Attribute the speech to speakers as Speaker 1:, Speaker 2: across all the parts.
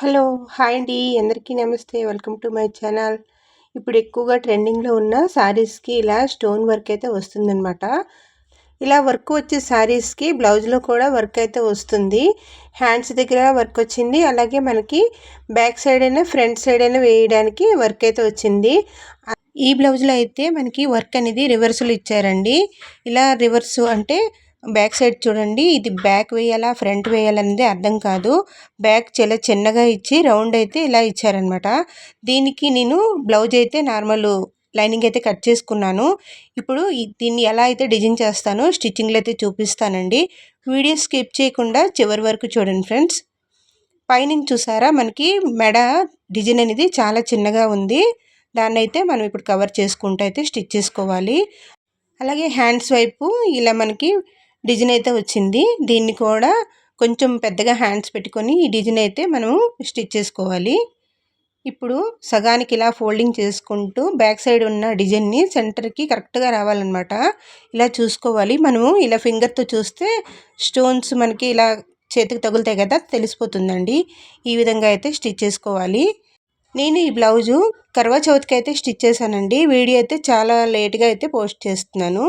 Speaker 1: Hello hi అండి. అందరికీ నమస్తే. Welcome to my channel. ఇప్పుడు ఎక్కువగా ట్రెండింగ్లో ఉన్న శారీస్కి ఇలా స్టోన్ వర్క్ అయితే వస్తుందన్నమాట. ఇలా వర్క్ వచ్చే శారీస్కి బ్లౌజ్లో కూడా వర్క్ అయితే వస్తుంది. హ్యాండ్స్ దగ్గర వర్క్ వచ్చింది. అలాగే మనకి బ్యాక్ సైడ్ అయినా ఫ్రంట్ సైడ్ అయినా వేయడానికి వర్క్ అయితే వచ్చింది. ఈ బ్లౌజ్లో అయితే మనకి వర్క్ అనేది రివర్సులు ఇచ్చారండి. ఇలా రివర్సు అంటే బ్యాక్ సైడ్ చూడండి. ఇది బ్యాక్ వేయాలా ఫ్రంట్ వేయాలనేది అర్థం కాదు. బ్యాక్ చాలా చిన్నగా ఇచ్చి రౌండ్ అయితే ఇలా ఇచ్చారనమాట దీనికి నేను బ్లౌజ్ అయితే నార్మల్ లైనింగ్ అయితే కట్ చేసుకున్నాను. ఇప్పుడు దీన్ని ఎలా అయితే డిజైన్ చేస్తానో స్టిచ్చింగ్లో అయితే చూపిస్తానండి. వీడియో స్కిప్ చేయకుండా చివరి వరకు చూడండి ఫ్రెండ్స్. పైనుంచి చూసారా మనకి మెడ డిజైన్ అనేది చాలా చిన్నగా ఉంది. దాన్ని అయితే మనం ఇప్పుడు కవర్ చేసుకుంటూ అయితే స్టిచ్ చేసుకోవాలి. అలాగే హ్యాండ్స్ వైపు ఇలా మనకి డిజైన్ అయితే వచ్చింది. దీన్ని కూడా కొంచెం పెద్దగా హ్యాండ్స్ పెట్టుకొని ఈ డిజైన్ అయితే మనము స్టిచ్ చేసుకోవాలి. ఇప్పుడు సగానికి ఇలా ఫోల్డింగ్ చేసుకుంటూ బ్యాక్ సైడ్ ఉన్న డిజైన్ని సెంటర్కి కరెక్ట్గా రావాలన్నమాట. ఇలా చూసుకోవాలి. మనము ఇలా ఫింగర్తో చూస్తే స్టోన్స్ మనకి ఇలా చేతికి తగులుతాయి కదా తెలిసిపోతుందండి. ఈ విధంగా అయితే స్టిచ్ చేసుకోవాలి. నేను ఈ బ్లౌజు కర్వా చౌత్కి అయితే స్టిచ్ చేశానండి. వీడియో అయితే చాలా లేట్గా అయితే పోస్ట్ చేస్తున్నాను.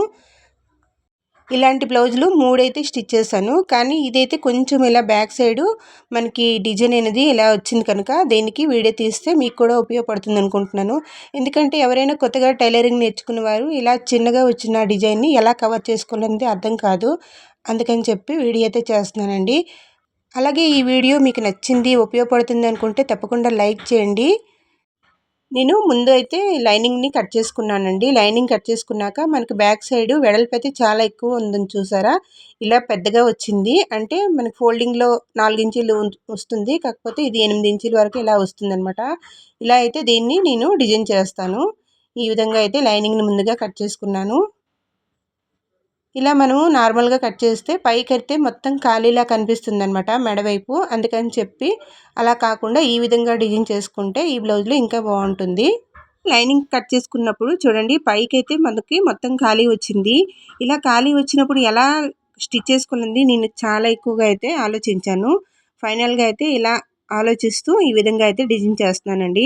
Speaker 1: ఇలాంటి బ్లౌజులు మూడైతే స్టిచ్ చేశాను. కానీ ఇదైతే కొంచెం ఇలా బ్యాక్ సైడు మనకి డిజైన్ అనేది ఇలా వచ్చింది కనుక దీనికి వీడియో తీస్తే మీకు కూడా ఉపయోగపడుతుంది అనుకుంటున్నాను. ఎందుకంటే ఎవరైనా కొత్తగా టైలరింగ్ నేర్చుకున్న వారు ఇలా చిన్నగా వచ్చిన డిజైన్ని ఎలా కవర్ చేసుకోవాలనేది అర్థం కాదు. అందుకని చెప్పి వీడియో అయితే చేస్తున్నానండి. అలాగే ఈ వీడియో మీకు నచ్చింది ఉపయోగపడుతుంది అనుకుంటే తప్పకుండా లైక్ చేయండి. నేను ముందు అయితే లైనింగ్ని కట్ చేసుకున్నానండి. లైనింగ్ కట్ చేసుకున్నాక మనకి బ్యాక్ సైడ్ వెడల్పు అయితే చాలా ఎక్కువ ఉందని చూసారా? ఇలా పెద్దగా వచ్చింది. అంటే మనకి ఫోల్డింగ్లో నాలుగు ఇంచీలు వస్తుంది. కాకపోతే ఇది ఎనిమిది ఇంచీల వరకు ఇలా వస్తుందనమాట ఇలా అయితే దీన్ని నేను డిజైన్ చేస్తాను. ఈ విధంగా అయితే లైనింగ్ని ముందుగా కట్ చేసుకున్నాను. ఇలా మనము నార్మల్గా కట్ చేస్తే పైకి అయితే మొత్తం ఖాళీలా కనిపిస్తుంది అనమాట మెడవైపు అందుకని చెప్పి అలా కాకుండా ఈ విధంగా డిజైన్ చేసుకుంటే ఈ బ్లౌజ్లో ఇంకా బాగుంటుంది. లైనింగ్ కట్ చేసుకున్నప్పుడు చూడండి పైకి అయితే మనకి మొత్తం ఖాళీ వచ్చింది. ఇలా ఖాళీ వచ్చినప్పుడు ఎలా స్టిచ్ చేసుకోవాలండి నేను చాలా ఎక్కువగా అయితే ఆలోచించాను. ఫైనల్గా అయితే ఇలా ఆలోచిస్తూ ఈ విధంగా అయితే డిజైన్ చేస్తున్నానండి.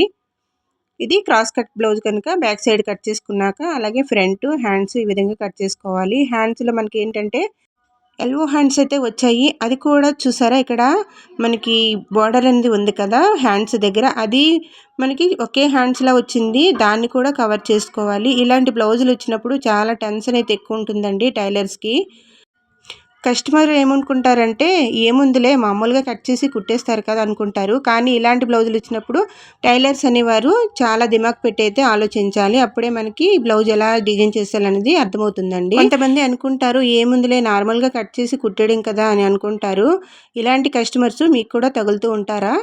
Speaker 1: ఇది క్రాస్ కట్ బ్లౌజ్ కనుక బ్యాక్ సైడ్ కట్ చేసుకున్నాక అలాగే ఫ్రంట్ హ్యాండ్స్ ఈ విధంగా కట్ చేసుకోవాలి. హ్యాండ్స్లో మనకి ఏంటంటే ఎల్వో హ్యాండ్స్ అయితే వచ్చాయి. అది కూడా చూసారా? ఇక్కడ మనకి బార్డర్ అనేది ఉంది కదా హ్యాండ్స్ దగ్గర. అది మనకి ఒకే హ్యాండ్స్లా వచ్చింది. దాన్ని కూడా కవర్ చేసుకోవాలి. ఇలాంటి బ్లౌజులు వచ్చినప్పుడు చాలా టెన్షన్ అయితే ఎక్కువ ఉంటుందండి టైలర్స్కి కస్టమర్ ఏమనుకుంటారంటే ఏముందిలే మామూలుగా కట్ చేసి కుట్టేస్తారు కదా అనుకుంటారు. కానీ ఇలాంటి బ్లౌజులు ఇచ్చినప్పుడు టైలర్స్ అనేవారు చాలా దిమాగ్ పెట్టి అయితే ఆలోచించాలి. అప్పుడే మనకి బ్లౌజ్ ఎలా డిజైన్ చేసేయాలనేది అర్థమవుతుందండి. కొంతమంది అనుకుంటారు ఏముందిలే నార్మల్గా కట్ చేసి కుట్టడం కదా అని అనుకుంటారు. ఇలాంటి కస్టమర్స్ మీకు కూడా తగులుతూ ఉంటారా?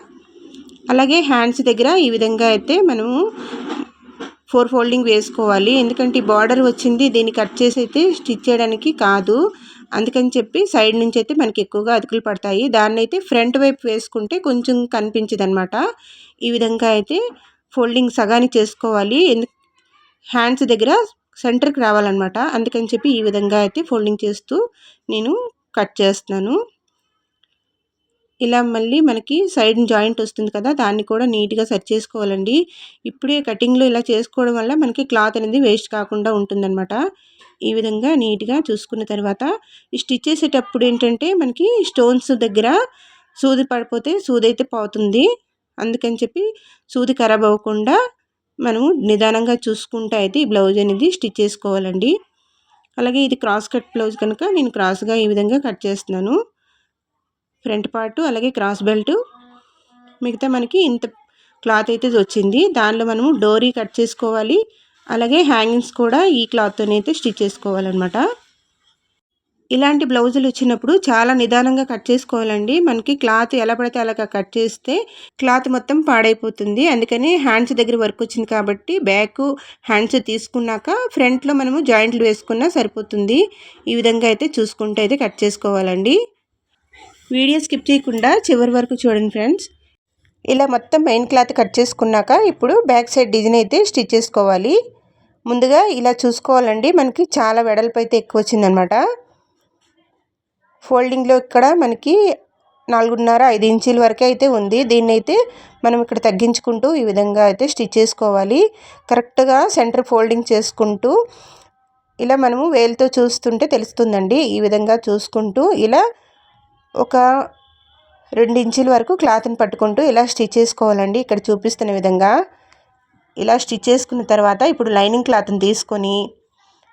Speaker 1: అలాగే హ్యాండ్స్ దగ్గర ఈ విధంగా అయితే మనము ఫోర్ ఫోల్డింగ్ వేసుకోవాలి. ఎందుకంటే బార్డర్ వచ్చింది దీన్ని కట్ చేసి అయితే స్టిచ్ చేయడానికి కాదు. అందుకని చెప్పి సైడ్ నుంచి అయితే మనకి ఎక్కువగా అతుకులు పడతాయి. దాన్ని అయితే ఫ్రంట్ వైపు వేసుకుంటే కొంచెం కనిపించదు అనమాట ఈ విధంగా అయితే ఫోల్డింగ్ సగానికి చేసుకోవాలి. ఎందుకు హ్యాండ్స్ దగ్గర సెంటర్కి రావాలన్నమాట. అందుకని చెప్పి ఈ విధంగా అయితే ఫోల్డింగ్ చేస్తూ నేను కట్ చేస్తున్నాను. ఇలా మళ్ళీ మనకి సైడ్ జాయింట్ వస్తుంది కదా దాన్ని కూడా నీట్గా సెట్ చేసుకోవాలండి. ఇప్పుడే కటింగ్లో ఇలా చేసుకోవడం వల్ల మనకి క్లాత్ అనేది వేస్ట్ కాకుండా ఉంటుందన్నమాట. ఈ విధంగా నీట్గా చూసుకున్న తర్వాత ఈ స్టిచ్ చేసేటప్పుడు ఏంటంటే మనకి స్టోన్స్ దగ్గర సూది పడిపోతే సూది అయితే పోతుంది. అందుకని చెప్పి సూది ఖరాబ్ అవ్వకుండా మనము నిదానంగా చూసుకుంటూ అయితే ఈ బ్లౌజ్ అనేది స్టిచ్ చేసుకోవాలండి. అలాగే ఇది క్రాస్ కట్ బ్లౌజ్ కనుక నేను క్రాస్గా ఈ విధంగా కట్ చేస్తున్నాను. ఫ్రంట్ పార్ట్ అలాగే క్రాస్ బెల్ట్. మిగతా మనకి ఇంత క్లాత్ అయితే వచ్చింది. దానిలో మనము డోరీ కట్ చేసుకోవాలి. అలాగే హ్యాంగింగ్స్ కూడా ఈ క్లాత్తోనైతే అయితే స్టిచ్ చేసుకోవాలన్నమాట. ఇలాంటి బ్లౌజులు వచ్చినప్పుడు చాలా నిదానంగా కట్ చేసుకోవాలండి. మనకి క్లాత్ ఎలా పడితే అలాగా కట్ చేస్తే క్లాత్ మొత్తం పాడైపోతుంది. అందుకని హ్యాండ్స్ దగ్గర వర్క్ వచ్చింది కాబట్టి బ్యాక్ హ్యాండ్స్ తీసుకున్నాక ఫ్రంట్లో మనము జాయింట్లు వేసుకున్నా సరిపోతుంది. ఈ విధంగా అయితే చూసుకుంటే అయితే కట్ చేసుకోవాలండి. వీడియో స్కిప్ చేయకుండా చివరి వరకు చూడండి ఫ్రెండ్స్. ఇలా మొత్తం మెయిన్ క్లాత్ కట్ చేసుకున్నాక ఇప్పుడు బ్యాక్ సైడ్ డిజైన్ అయితే స్టిచ్ చేసుకోవాలి. ముందుగా ఇలా చూసుకోవాలండి. మనకి చాలా వెడల్పు అయితే ఎక్కువ వచ్చిందనమాట. ఫోల్డింగ్లో ఇక్కడ మనకి నాలుగున్నర ఐదు ఇంచీల వరకే అయితే ఉంది. దీన్ని అయితే మనం ఇక్కడ తగ్గించుకుంటూ ఈ విధంగా అయితే స్టిచ్ చేసుకోవాలి. కరెక్ట్గా సెంటర్ ఫోల్డింగ్ చేసుకుంటూ ఇలా మనము వేలుతో చూస్తుంటే తెలుస్తుందండి. ఈ విధంగా చూసుకుంటూ ఇలా ఒక రెండు ఇంచుల వరకు క్లాత్ని పట్టుకుంటూ ఇలా స్టిచ్ చేసుకోవాలండి. ఇక్కడ చూపిస్తున్న విధంగా ఇలా స్టిచ్ చేసుకున్న తర్వాత ఇప్పుడు లైనింగ్ క్లాత్ని తీసుకొని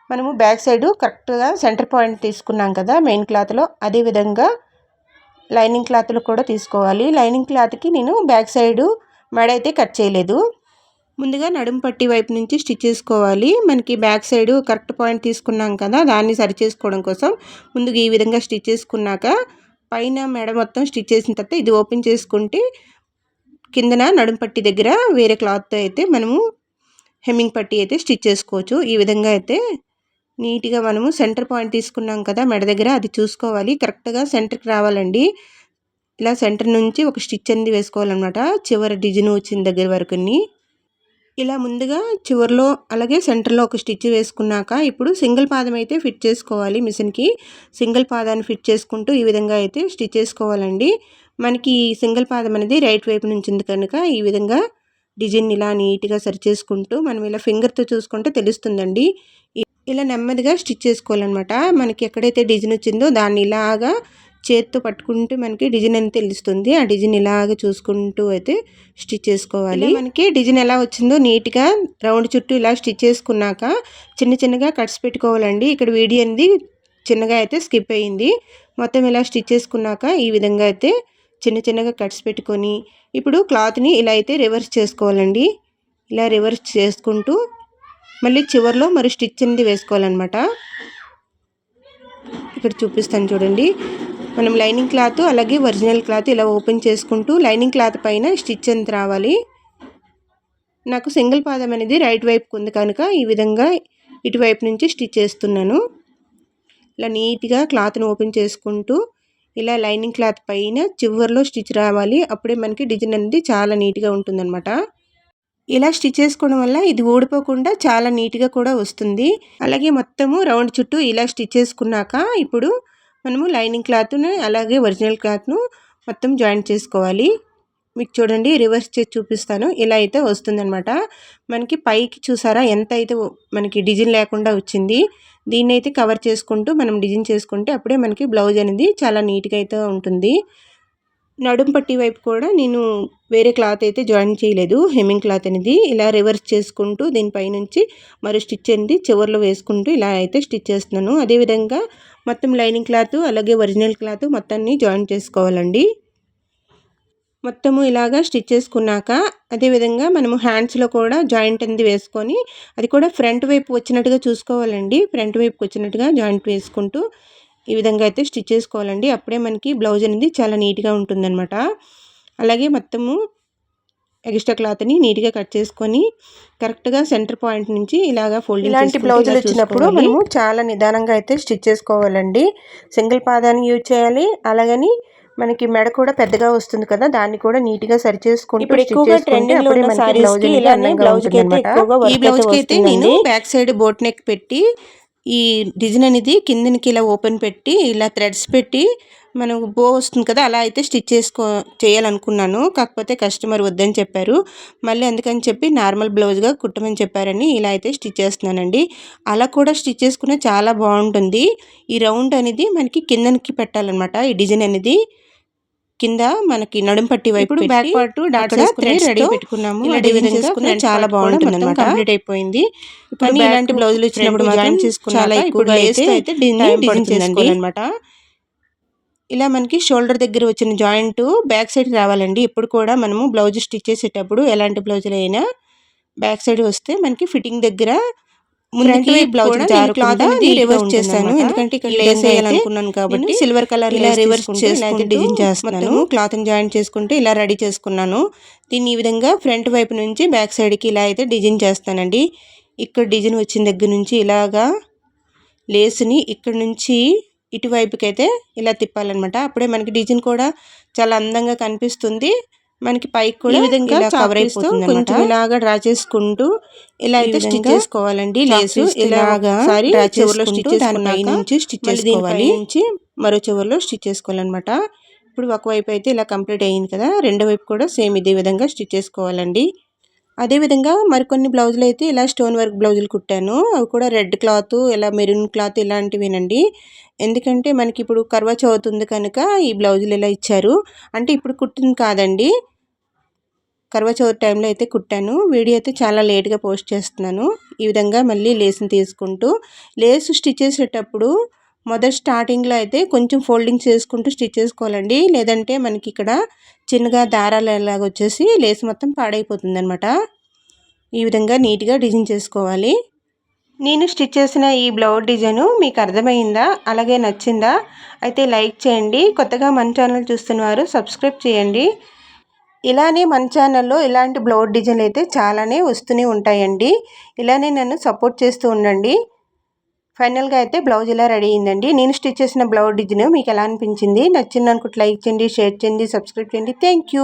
Speaker 1: మనము బ్యాక్ సైడ్ కరెక్ట్గా సెంటర్ పాయింట్ తీసుకున్నాం కదా మెయిన్ క్లాత్లో అదే విధంగా లైనింగ్ క్లాత్లు కూడా తీసుకోవాలి. లైనింగ్ క్లాత్కి నేను బ్యాక్ సైడు మెడ అయితే కట్ చేయలేదు. ముందుగా నడుము పట్టి వైపు నుంచి స్టిచ్ చేసుకోవాలి. మనకి బ్యాక్ సైడ్ కరెక్ట్ పాయింట్ తీసుకున్నాం కదా దాన్ని సరి చేసుకోవడం కోసం ముందుగా ఈ విధంగా స్టిచ్ చేసుకున్నాక పైన మెడ మొత్తం స్టిచ్ చేసిన తర్వాత ఇది ఓపెన్ చేసుకుంటే కిందన నడుంపట్టి దగ్గర వేరే క్లాత్తో అయితే మనము హెమ్మింగ్ పట్టి అయితే స్టిచ్ చేసుకోవచ్చు. ఈ విధంగా అయితే నీట్గా మనము సెంటర్ పాయింట్ తీసుకున్నాం కదా మెడ దగ్గర అది చూసుకోవాలి. కరెక్ట్గా సెంటర్కి రావాలండి. ఇలా సెంటర్ నుంచి ఒక స్టిచ్ అనేది వేసుకోవాలన్నమాట. చివరి డిజైన్ వచ్చిన దగ్గర వరకుని. ఇలా ముందుగా చివరిలో అలాగే సెంటర్లో ఒక స్టిచ్ వేసుకున్నాక ఇప్పుడు సింగిల్ పాదం అయితే ఫిట్ చేసుకోవాలి మిషన్కి. సింగిల్ పాదాన్ని ఫిట్ చేసుకుంటూ ఈ విధంగా అయితే స్టిచ్ చేసుకోవాలండి. మనకి సింగిల్ పాదం అనేది రైట్ వైపు నుంచి ఉంది కనుక ఈ విధంగా డిజైన్ ఇలా నీట్గా సరి చేసుకుంటూ మనం ఇలా ఫింగర్తో చూసుకుంటే తెలుస్తుందండి. ఇలా నెమ్మదిగా స్టిచ్ చేసుకోవాలన్నమాట. మనకి ఎక్కడైతే డిజైన్ వచ్చిందో దాన్ని ఇలాగా చేత్తో పట్టుకుంటే మనకి డిజైన్ అని తెలుస్తుంది? ఆ డిజైన్ ఇలాగ చూసుకుంటూ అయితే స్టిచ్ చేసుకోవాలి. మనకి డిజైన్ ఎలా వచ్చిందో నీట్గా రౌండ్ చుట్టూ ఇలా స్టిచ్ చేసుకున్నాక చిన్న చిన్నగా కట్స్ పెట్టుకోవాలండి. ఇక్కడ వీడియో అనేది చిన్నగా అయితే స్కిప్ అయ్యింది మొత్తం ఇలా స్టిచ్ చేసుకున్నాక ఈ విధంగా అయితే చిన్న చిన్నగా కట్స్ పెట్టుకొని ఇప్పుడు క్లాత్ని ఇలా అయితే రివర్స్ చేసుకోవాలండి. ఇలా రివర్స్ చేసుకుంటూ మళ్ళీ చివరిలో మరి స్టిచ్ అనేది వేసుకోవాలన్నమాట. ఇక్కడ చూపిస్తాను చూడండి. మనం లైనింగ్ క్లాత్ అలాగే ఒరిజినల్ క్లాత్ ఇలా ఓపెన్ చేసుకుంటూ లైనింగ్ క్లాత్ పైన స్టిచ్ ఎంత రావాలి. నాకు సింగిల్ పాదం అనేది రైట్ వైపుకు ఉంది కనుక ఈ విధంగా ఇటువైపు నుంచి స్టిచ్ చేస్తున్నాను. ఇలా నీట్గా క్లాత్ని ఓపెన్ చేసుకుంటూ ఇలా లైనింగ్ క్లాత్ పైన చివరిలో స్టిచ్ రావాలి. అప్పుడే మనకి డిజైన్ అనేది చాలా నీట్గా ఉంటుందన్నమాట. ఇలా స్టిచ్ చేసుకోవడం వల్ల ఇది ఊడిపోకుండా చాలా నీట్గా కూడా వస్తుంది. అలాగే మొత్తము రౌండ్ చుట్టూ ఇలా స్టిచ్ చేసుకున్నాక ఇప్పుడు మనము లైనింగ్ క్లాత్ను అలాగే ఒరిజినల్ క్లాత్ను మొత్తం జాయింట్ చేసుకోవాలి. మీకు చూడండి రివర్స్ చేసి చూపిస్తాను. ఇలా అయితే వస్తుందనమాట మనకి పైకి చూసారా? ఎంత అయితే మనకి డిజైన్ లేకుండా వచ్చింది దీన్ని అయితే కవర్ చేసుకుంటూ మనం డిజైన్ చేసుకుంటే అప్పుడే మనకి బ్లౌజ్ అనేది చాలా నీట్గా అయితే ఉంటుంది. నడుం పట్టి వైపు కూడా నేను వేరే క్లాత్ అయితే జాయిన్ చేయలేదు హెమ్మింగ్ క్లాత్ అనేది. ఇలా రివర్స్ చేసుకుంటూ దీనిపైనుంచి మరి స్టిచ్ అనేది చివరిలో వేసుకుంటూ ఇలా అయితే స్టిచ్ చేస్తున్నాను. అదేవిధంగా మొత్తం లైనింగ్ క్లాత్ అలాగే ఒరిజినల్ క్లాత్ మొత్తాన్ని జాయిన్ చేసుకోవాలండి. మొత్తము ఇలాగా స్టిచ్ చేసుకున్నాక అదేవిధంగా మనము హ్యాండ్స్లో కూడా జాయింట్ అనేది వేసుకొని అది కూడా ఫ్రంట్ వైపు వచ్చినట్టుగా చూసుకోవాలండి. ఫ్రంట్ వైపుకి వచ్చినట్టుగా జాయింట్ వేసుకుంటూ ఈ విధంగా అయితే స్టిచ్ చేసుకోవాలండి. అప్పుడే మనకి బ్లౌజ్ అనేది చాలా నీట్గా ఉంటుందన్నమాట. అలాగే మొత్తము ఎక్స్ట్రా క్లాత్ని నీట్గా కట్ చేసుకొని కరెక్ట్గా సెంటర్ పాయింట్ నుంచి ఇలాగా ఫోల్డింగ్ ఇలాంటి బ్లౌజులు వచ్చినప్పుడు మనము చాలా నిదానంగా అయితే స్టిచ్ చేసుకోవాలండి. సింగిల్ పాదాన్ని యూజ్ చేయాలి. అలాగని మనకి మెడ కూడా పెద్దగా వస్తుంది కదా దాన్ని కూడా నీట్గా సరి చేసుకుంటూ ఇప్పుడు ఎక్కువగా ట్రెండింగ్లో ఉన్న సారీస్కి ఇలానే బ్లౌజ్కి అయితే ఈ బ్లౌజ్కి అయితే నేను బ్యాక్ సైడ్ బోట్ నెక్ పెట్టి ఈ డిజైన్ అనేది కిందనికి ఇలా ఓపెన్ పెట్టి ఇలా థ్రెడ్స్ పెట్టి మనకు బో వస్తుంది కదా అలా అయితే స్టిచ్ చేసుకో చేయాలనుకున్నాను. కాకపోతే కస్టమర్ వద్దని చెప్పారు. మళ్ళీ అందుకని చెప్పి నార్మల్ బ్లౌజ్గా కుట్టమని చెప్పారని ఇలా అయితే స్టిచ్ చేస్తున్నానండి. అలా కూడా స్టిచ్ చేసుకునే చాలా బాగుంటుంది. ఈ రౌండ్ అనేది మనకి కిందకి పెట్టాలన్నమాట. ఈ డిజైన్ అనేది కింద మనకి నడుం పట్టి వైపు బ్యాక్ పార్ట్ డాట్ రెడీ పెట్టుకున్నాము. విధంగా చాలా బాగుంటుంది అనమాట కంప్లీట్ అయిపోయింది. కానీ ఇలాంటి బ్లౌజులు వచ్చినప్పుడు మాత్రం చాలా ఎక్కువగా అయితే డిజైన్ అనమాట ఇలా మనకి షోల్డర్ దగ్గర వచ్చిన జాయింట్ బ్యాక్ సైడ్ రావాలండి. ఎప్పుడు కూడా మనము బ్లౌజ్ స్టిచ్ చేసేటప్పుడు ఎలాంటి బ్లౌజులు అయినా బ్యాక్ సైడ్ వస్తే మనకి ఫిట్టింగ్ దగ్గర ముందుకి బ్లౌజ్ క్లాత్ రివర్స్ చేస్తాను ఎందుకంటే ఇక్కడ లేస్ వేయాలనుకున్నాను కాబట్టి సిల్వర్ కలర్ ఇలా రివర్స్ చేసుకుంటూ డిజైన్ చేస్తున్నాను. క్లాత్ జాయిన్ చేసుకుంటే ఇలా రెడీ చేసుకున్నాను. దీన్ని ఈ విధంగా ఫ్రంట్ వైపు నుంచి బ్యాక్ సైడ్కి ఇలా అయితే డిజైన్ చేస్తానండి. ఇక్కడ డిజైన్ వచ్చిన దగ్గర నుంచి ఇలాగా లేస్ని ఇక్కడ నుంచి ఇటువైపుకి అయితే ఇలా తిప్పాలన్నమాట. అప్పుడే మనకి డిజైన్ కూడా చాలా అందంగా కనిపిస్తుంది. మనకి పైకి కూడా ఈ విధంగా కవర్ అయిపోతుంది కొంచెం ఇలాగా డ్రా చేసుకుంటూ ఇలా అయితే స్టిచ్ చేసుకోవాలండి. లేసు ఇలాగా డ్రా చివరిలో స్టిచ్ చేసుకున్నాక నుంచి స్టిచ్ చేసుకోవాలి. నుంచి మరో చివరిలో స్టిచ్ చేసుకోవాలన్నమాట. ఇప్పుడు ఒకవైపు అయితే ఇలా కంప్లీట్ అయ్యింది కదా రెండో వైపు కూడా సేమ్ ఇదే విధంగా స్టిచ్ చేసుకోవాలండి. అదేవిధంగా మరికొన్ని బ్లౌజులు అయితే ఇలా స్టోన్ వర్క్ బ్లౌజులు కుట్టాను. అవి కూడా రెడ్ క్లాత్ ఇలా మెరూన్ క్లాత్ ఇలాంటివేనండి. ఎందుకంటే మనకి ఇప్పుడు కర్వ చదువుతుంది కనుక ఈ బ్లౌజులు ఇలా ఇచ్చారు. అంటే ఇప్పుడు కుట్టింది కాదండి. కర్వ చౌత్ టైంలో అయితే కుట్టాను. వీడియో అయితే చాలా లేట్గా పోస్ట్ చేస్తున్నాను. ఈ విధంగా మళ్ళీ లేస్ని తీసుకుంటూ లేస్ స్టిచ్ చేసేటప్పుడు మొదటి స్టార్టింగ్లో అయితే కొంచెం ఫోల్డింగ్ చేసుకుంటూ స్టిచ్ చేసుకోవాలండి. లేదంటే మనకి ఇక్కడ చిన్నగా దారాలు ఎలాగ వచ్చేసి లేస్ మొత్తం పాడైపోతుంది అనమాట ఈ విధంగా నీట్గా డిజైన్ చేసుకోవాలి. నేను స్టిచ్ చేసిన ఈ బ్లౌజ్ డిజైను మీకు అర్థమైందా? అలాగే నచ్చిందా? అయితే లైక్ చేయండి. కొత్తగా మన ఛానల్ చూస్తున్నవారు సబ్స్క్రైబ్ చేయండి. ఇలానే మన ఛానల్లో ఇలాంటి బ్లౌజ్ డిజైన్లు అయితే చాలానే వస్తూనే ఉంటాయండి. ఇలానే నన్ను సపోర్ట్ చేస్తూ ఉండండి. ఫైనల్గా అయితే బ్లౌజ్ ఇలా రెడీ అయిందండి. నేను స్టిచ్ చేసిన బ్లౌజ్ డిజైన్ మీకు ఎలా అనిపించింది? నచ్చింది అనుకుంటే లైక్ చేయండి షేర్ చేయండి సబ్స్క్రైబ్ చేయండి. థ్యాంక్